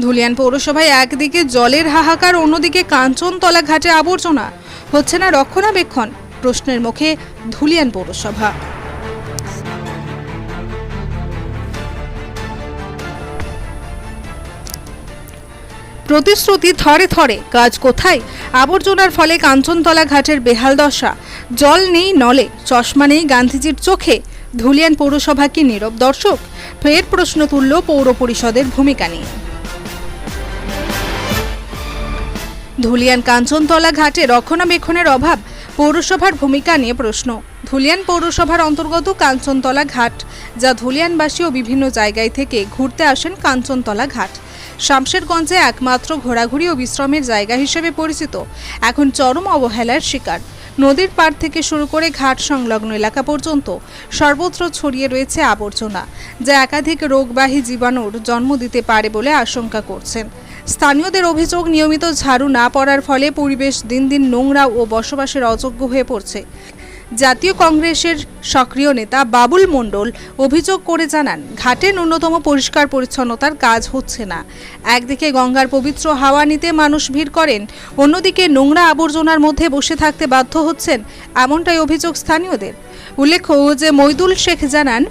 ধুলিয়ান পৌরসভায় একদিকে জলের হাহাকার, অন্যদিকে কাঞ্চনতলা ঘাটে আবর্জনা। হচ্ছে না রক্ষণাবেক্ষণ? প্রশ্নের মুখে ধুলিয়ান পৌরসভা। প্রতিশ্রুতি থরে থরে, কাজ কোথায়? আবর্জনার ফলে কাঞ্চনতলা ঘাটের বেহাল দশা। জল নেই, নলে। চশমা নেই গান্ধীজির চোখে। ধুলিয়ান পৌরসভা কি নীরব দর্শক? ফের প্রশ্ন তুলল পৌর পরিষদের ভূমিকা নিয়ে। ধুলিয়ান কাঞ্চনতলা ঘাটে রক্ষণাবেক্ষণের অভাব, পৌরসভার ভূমিকা নিয়ে প্রশ্ন। ধুলিয়ান পৌরসভার অন্তর্গত কাঞ্চনতলা ঘাট, যা ধুলিয়ানবাসী ও বিভিন্ন জায়গায় থেকে ঘুরতে আসেন কাঞ্চনতলা ঘাট। শামশেরগঞ্জে একমাত্র ঘোরাঘুরি ও বিশ্রামের জায়গা হিসেবে পরিচিত। এখন চরম অবহেলার শিকার। নদীর পাড় থেকে শুরু করে ঘাট সংলগ্ন এলাকা পর্যন্ত সর্বত্র ছড়িয়ে রয়েছে আবর্জনা, যা একাধিক রোগবাহী জীবাণুর জন্ম দিতে পারে বলে আশঙ্কা করছেন। স্থানীয়দের অভিযোগ, নিয়মিত ঝাড়ু না পড়ার ফলে পরিবেশ দিন দিন নোংরা ও বসবাসের অযোগ্য হয়ে পড়ছে। জাতীয় কংগ্রেসের সক্রিয় নেতা বাবুল মণ্ডল অভিযোগ করে জানান ঘাটে ন্যূনতম পরিষ্কার পরিচ্ছন্নতার কাজ হচ্ছে না। একদিকে গঙ্গার পবিত্র হাওয়া নিতে মানুষ ভিড় করেন, অন্যদিকে নোংরা আবর্জনার মধ্যে বসে থাকতে বাধ্য হচ্ছেন, এমনটাই অভিযোগ স্থানীয়দের। উল্লেখ্য, যে মৈদুল শেখ জানান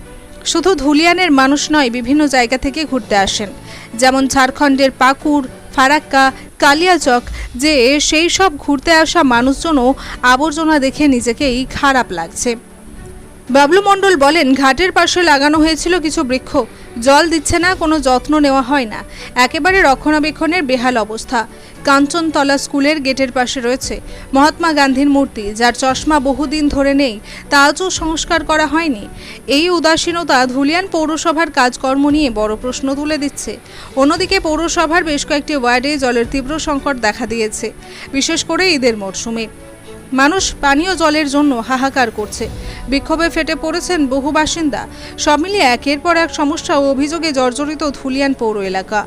শুধু ধুলিয়ানের মানুষ নয়, বিভিন্ন জায়গা থেকে ঘুরতে আসেন। যেমন ঝাড়খণ্ডের পাকুড়, ফারাক্কা, কালিয়াচক, যে সেই সব ঘুরতে আসা মানুষজনও আবর্জনা দেখে নিজেকেই খারাপ লাগছে। বাবলু মণ্ডল বলেন, ঘাটের পাশে লাগানো হয়েছিল কিছু বৃক্ষ। জল দিচ্ছে না, কোনো যত্ন নেওয়া হয় না। একেবারে রক্ষণাবেক্ষণের বেহাল অবস্থা। কাঞ্চনতলা স্কুলের গেটের পাশে রয়েছে মহাত্মা গান্ধীর মূর্তি, যার চশমা বহুদিন ধরে নেই, তা আজও সংস্কার করা হয়নি। এই উদাসীনতা ধুলিয়ান পৌরসভার কাজকর্ম নিয়ে বড় প্রশ্ন তুলে দিচ্ছে। অন্যদিকে পৌরসভার বেশ কয়েকটি ওয়ার্ডে জলের তীব্র সংকট দেখা দিয়েছে, বিশেষ করে ঈদের মরশুমে। মানুষ পানীয় জলের জন্য হাহাকার করছে। বিক্ষোভে ফেটে পড়েছেন বহু বাসিন্দা। সব মিলিয়ে একের পর এক সমস্যা ও অভিযোগে জর্জরিত ধুলিয়ান পৌর এলাকা।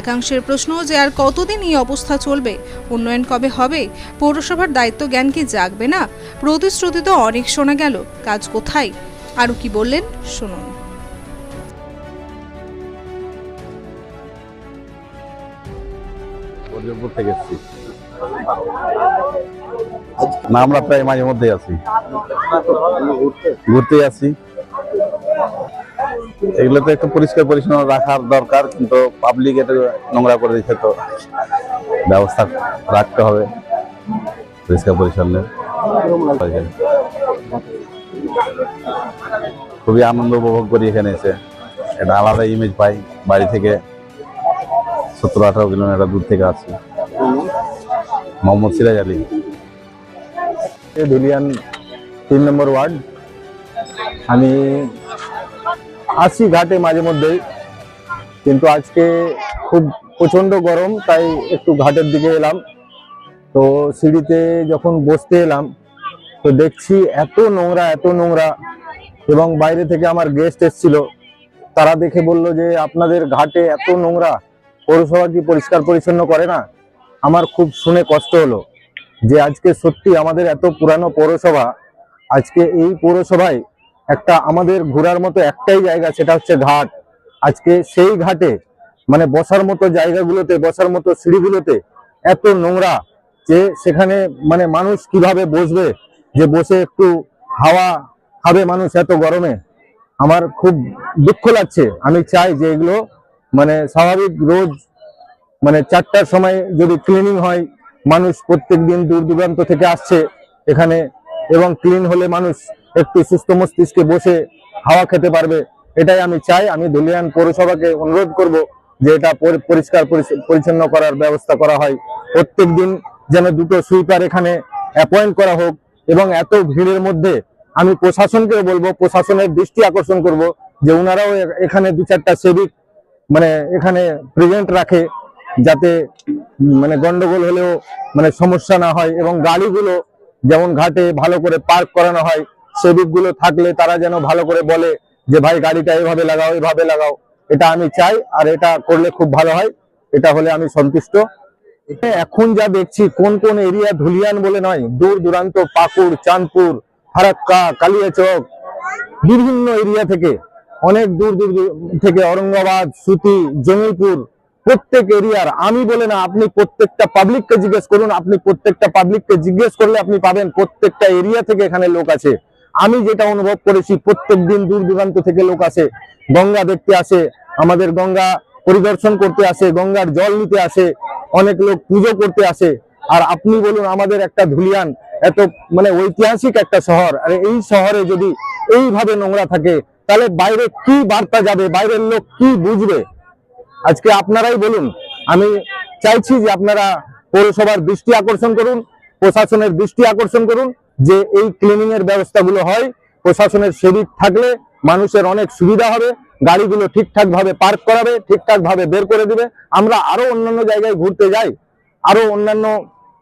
একাংশের প্রশ্ন যে আর কতদিন এই অবস্থা চলবে, উন্নয়ন কবে হবে, পৌরসভার দায়িত্ব জ্ঞান কি জাগবে না, প্রতিশ্রুতি তো অনেক শোনা গেল, কাজ কোথায়? আরও কি বললেন, শুনুন। না, আমরা প্রায় মাঝে মধ্যে আছি। ঘুরতে আসি এগুলো তো একটু পরিষ্কার পরিচ্ছন্ন রাখার দরকার, কিন্তু পাবলিক এটা নোংরা করে দিচ্ছে তো ব্যবস্থা রাখতে হবে। পরিষ্কার পরিচ্ছন্ন। খুবই আনন্দ উপভোগ করি এখানে এসে। একটা আলাদা ইমেজ পাই বাড়ি থেকে। সতেরো আঠারো কিলোমিটার দূর থেকে আসছি। মোহাম্মদ সিরাজ আলী। ধুলিয়ান তিন নম্বর ওয়ার্ড। আমি আসি ঘাটে মাঝে মধ্যেই, কিন্তু আজকে খুব প্রচণ্ড গরম, তাই একটু ঘাটের দিকে এলাম। তো সিঁড়িতে যখন বসতে এলাম, তো দেখছি এত নোংরা এত নোংরা, এবং বাইরে থেকে আমার গেস্ট এসেছিল। তারা দেখে বলল যে, আপনাদের ঘাটে এত নোংরা, পৌরসভা কি পরিষ্কার পরিচ্ছন্ন করে না? আমার খুব শুনে কষ্ট হলো। যে আজকে সত্যি আমাদের এত পুরানো পৌরসভা, আজকে এই পৌরসভায় একটা আমাদের ঘোরার মতো একটাই জায়গা, সেটা হচ্ছে ঘাট। আজকে সেই ঘাটে মানে বসার মতো জায়গাগুলোতে, বসার মতো সিঁড়িগুলোতে এত নোংরা যে সেখানে মানে মানুষ কীভাবে বসবে, যে বসে একটু হাওয়া খাবে মানুষ এত গরমে? আমার খুব দুঃখ লাগছে। আমি চাই যে এগুলো মানে স্বাভাবিক রোজ মানে চারটার সময় যদি ক্লিনিং হয় মানুষ প্রত্যেক দিন দূর দূরান্ত থেকে আসছে এখানে এবং ক্লিন হলে মানুষ একটু সুস্থ মস্তিষ্কে বসে হাওয়া খেতে পারবে। এটাই আমি চাই। আমি ধুলিয়ান পৌরসভাকে অনুরোধ করব যে এটা পরি- পরিষ্কার পরিচ্ছন্ন করার ব্যবস্থা করা হয়। প্রত্যেক দিন যেন দুটো সুইপার এখানে অ্যাপয়েন্ট করা হোক এবং এত ভিড়ের মধ্যে আমি প্রশাসনকে বলব, প্রশাসনের দৃষ্টি আকর্ষণ করব যে ওনারাও এখানে দু চারটা সেবিক মানে এখানে প্রেজেন্ট রাখে। যাতে মানে গন্ডগোল হলেও মানে সমস্যা না হয় এবং গাড়িগুলো যেমন ঘাটে ভালো করে পার্ক করানো হয় সেবিকগুলো থাকলে তারা যেন ভালো করে বলে যে, ভাই, গাড়িটা এভাবে লাগাও এভাবে লাগাও। এটা আমি চাই আর এটা করলে খুব ভালো হয়। এটা হলে আমি সন্তুষ্ট। এখন যা দেখছি, কোন কোন এরিয়া ধুলিয়ান বলে নয়, দূর দূরান্ত, পাকুড়, চাঁদপুর, ফারাক্কা, কালিয়াচক, বিভিন্ন এরিয়া থেকে, অনেক দূর দূর থেকে ঔরঙ্গাবাদ, সুতি জমিপুর প্রত্যেক এরিয়ার, আমি বলে না, আপনি প্রত্যেকটা পাবলিককে জিজ্ঞেস করুন, আপনি প্রত্যেকটা পাবলিককে জিজ্ঞেস করলে আপনি পাবেন প্রত্যেকটা এরিয়া থেকে এখানে লোক আছে। আমি যেটা অনুভব করেছি, প্রত্যেক দিন দূর দূরান্ত থেকে লোক আসে, গঙ্গা দেখতে আসে, আমাদের গঙ্গা পরিদর্শন করতে আসে, গঙ্গার জল নিতে আসে, অনেক লোক পুজো করতে আসে। আর আপনি বলুন, আমাদের একটা ধুলিয়ান, এত মানে ঐতিহাসিক একটা শহর, আর এই শহরে যদি এইভাবে নোংরা থাকে, তাহলে বাইরে কি বার্তা যাবে, বাইরের লোক কি বুঝবে? আজকে আপনারাই বলুন, আমি চাইছি যে আপনারা পৌরসভার দৃষ্টি আকর্ষণ করুন, প্রশাসনের দৃষ্টি আকর্ষণ করুন, যে এই ক্লিনিং এর ব্যবস্থাগুলো হয়, প্রশাসনের সেদিক থাকলে মানুষের অনেক সুবিধা হবে, গাড়িগুলো ঠিকঠাক ভাবে পার্ক করাবে ঠিকঠাক ভাবে বের করে দিবে, আমরা আরও অন্যান্য জায়গায় ঘুরতে যাই, আরও অন্যান্য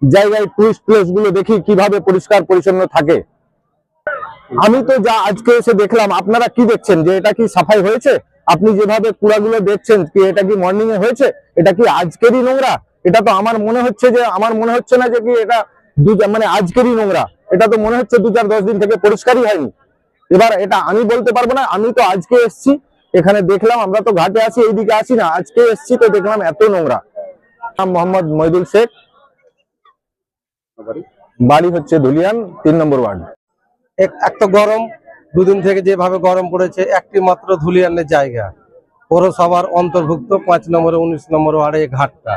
জায়গায় টুরিস্ট প্লেসগুলো দেখি কীভাবে পরিষ্কার পরিচ্ছন্ন থাকে। আমি তো যা আজকে এসে দেখলাম, আপনারা কি দেখছেন? যে এটা কি সাফাই হয়েছে? আপনি যেভাবে কুড়াগুলো দেখছেন কি এটা কি মর্নিং এ হয়েছে? এটা কি আজকেরই নোংরা? এটা তো আমার মনে হচ্ছে যে আমার মনে হচ্ছে না যে কি এটা দু মানে আজকেরই নোংরা। এটা তো মনে হচ্ছে দু চার দশ দিন থেকে পরিষ্কারই হয়নি। এবার এটা আমি বলতে পারব না আমি তো আজকে এসছি। এখানে দেখলাম আমরা তো ঘাটে আসি এইদিকে আসি না আজকে এসছি তো দেখলাম এত নোংরা। মোহাম্মদ মইদুল শেখ। বাড়ি হচ্ছে ধুলিয়ান তিন নম্বর ওয়ার্ড। এক- এক তো গরম দুদিন থেকে যেভাবে গরম পড়েছে, একটি মাত্র ধুলিয়ানের জায়গা। পৌরসভার অন্তর্ভুক্ত পাঁচ নম্বরে, উনিশ নম্বর ওয়ার্ডে ঘাটটা।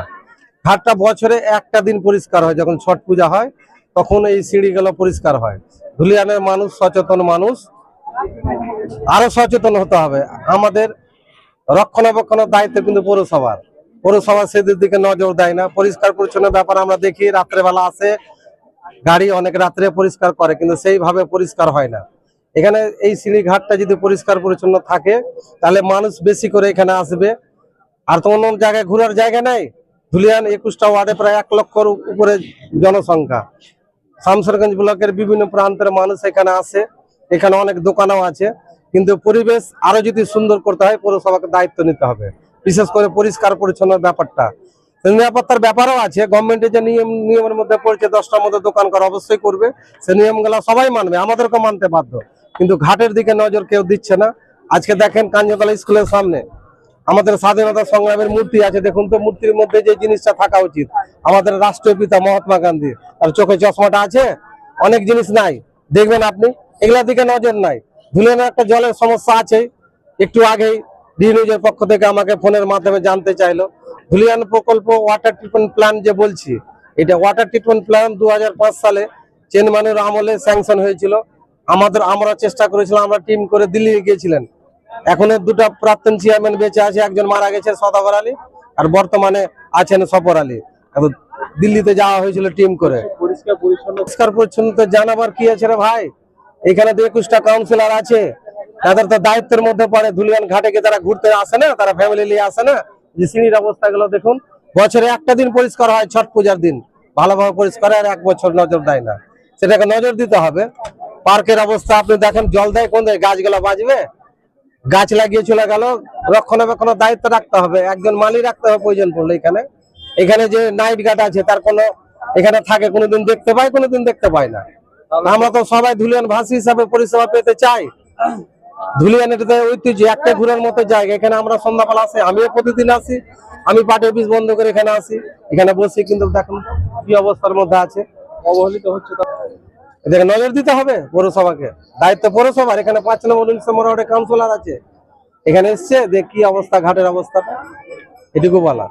ঘাটটা বছরে একটা দিন পরিষ্কার হয়, যখন ছট পূজা হয়, তখন এই সিঁড়িগুলো পরিষ্কার হয়। ধুলিয়ানের মানুষ সচেতন মানুষ, আরও সচেতন হতে হবে। আমাদের রক্ষণাবেক্ষণের দায়িত্ব কিন্তু পৌরসভার। পৌরসভা সেদের দিকে নজর দেয় না। পরিষ্কার পরিচ্ছন্ন ব্যাপার আমরা দেখি, রাত্রেবেলা আসে, গাড়ি অনেক রাত্রে পরিষ্কার করে, কিন্তু সেইভাবে পরিষ্কার হয় না। এখানে এই সিঁড়ি ঘাটটা যদি পরিষ্কার পরিচ্ছন্ন থাকে, তাহলে মানুষ বেশি করে এখানে আসবে। আর তো অন্য জায়গায় ঘোরার জায়গা নাই। ধুলিয়ান একুশটা ওয়ার্ডে প্রায় এক লক্ষর উপরে জনসংখ্যা। শামসরগঞ্জ ব্লকের বিভিন্ন প্রান্তের মানুষ এখানে আসে। এখানে অনেক দোকানও আছে। কিন্তু পরিবেশ আরও যদি সুন্দর করতে হয়, পৌরসভাকে দায়িত্ব নিতে হবে। বিশেষ করে পরিষ্কার পরিচ্ছন্ন ব্যাপারটা। নিরাপত্তার ব্যাপারও আছে। গভর্নমেন্টের যে নিয়ম, নিয়মের মধ্যে পড়ছে, দশটার মধ্যে দোকান করা অবশ্যই করবে। সে নিয়মগুলো সবাই মানবে। আমাদেরকে মানতে বাধ্য। কিন্তু ঘাটের দিকে নজর কেউ দিচ্ছে না। আজকে দেখেন কাঞ্জতলা স্কুলের সামনে আমাদের স্বাধীনতা সংগ্রামের মূর্তি আছে। দেখুন তো, মূর্তির মধ্যে যে জিনিসটা থাকা উচিত। আমাদের রাষ্ট্রীয় পিতা মহাত্মা গান্ধী আর চোখে চশমাটা আছে, অনেক জিনিস নাই। দেখবেন আপনি, এগুলার দিকে নজর নাই। ধুলেন একটা জলের সমস্যা আছে, একটু আগেই ডি নিউজের পক্ষ থেকে আমাকে ফোনের মাধ্যমে জানতে চাইলো। ধুলিয়ান প্রকল্প ওয়াটার ট্রিটমেন্ট প্ল্যান যে বলছি, এটা ওয়াটার ট্রিটমেন্ট প্ল্যান দু হাজার পাঁচ সালে চেনমানের আমলে স্যাংশন হয়েছিল। আমাদের আমরা চেষ্টা করেছিলাম আমরা টিম করে দিল্লি গিয়েছিলেন। এখন দুটো প্রাক্তন চেয়ারম্যান বেঁচে আছে একজন মারা গেছে সদাগর আলী আর বর্তমানে আছেন সফর আলী। দিল্লিতে যাওয়া হয়েছিল টিম করে। পরিষ্কার পরিচ্ছন্ন জানাবার কি আছে রে ভাই? এখানে তো একুশটা কাউন্সিলর আছে। তাদের তো দায়িত্বের মধ্যে পড়ে। ধুলিয়ান ঘাটে গিয়ে তারা ঘুরতে আসে না তারা ফ্যামিলি নিয়ে আসে না। যে সিঁড়ির অবস্থা গুলো দেখুন বছরে একটা দিন পরিষ্কার হয় ছট পূজার দিন। ভালোভাবে পরিষ্কার আর এক বছর নজর দেয় না। সেটাকে নজর দিতে হবে। পার্কের অবস্থা, আপনি দেখেন জল দেয় কোন গাছগুলো বাঁচবে গাছ লাগিয়ে চলে গেল, রক্ষণাবেক্ষণের দায়িত্ব রাখতে হবে, একজন মালি রাখতে হবে প্রয়োজন পড়লে এখানে। এখানে যে নাইট গার্ড আছে, তার কোনো, এখানে থাকে, কোনোদিন দেখতে পাই কোনোদিন দেখতে পাই না। আমরা তো সবাই ধুলিয়ান ভাষী হিসাবে পরিষেবা পেতে চাই। ধুলিয়ান এটাতে ঐতিহ্য, একটা ঘুরার মতো জায়গা, এখানে আমরা সন্ধ্যাবেলা আসি আমিও প্রতিদিন আসি আমি পাটের বীজ বন্ধ করে এখানে আসি এখানে বসি, কিন্তু দেখুন কি অবস্থার মধ্যে আছে। অবহেলিত হচ্ছে এদেরকে নজর দিতে হবে পৌরসভাকে। দায়িত্ব পৌরসভার, এখানে পাঁচ নম্বর উনিশ নম্বর ওয়ার্ডে কাউন্সিলর আছে। এখানে এসছে যে কি অবস্থা, ঘাটের অবস্থাটা, এটুকু বলা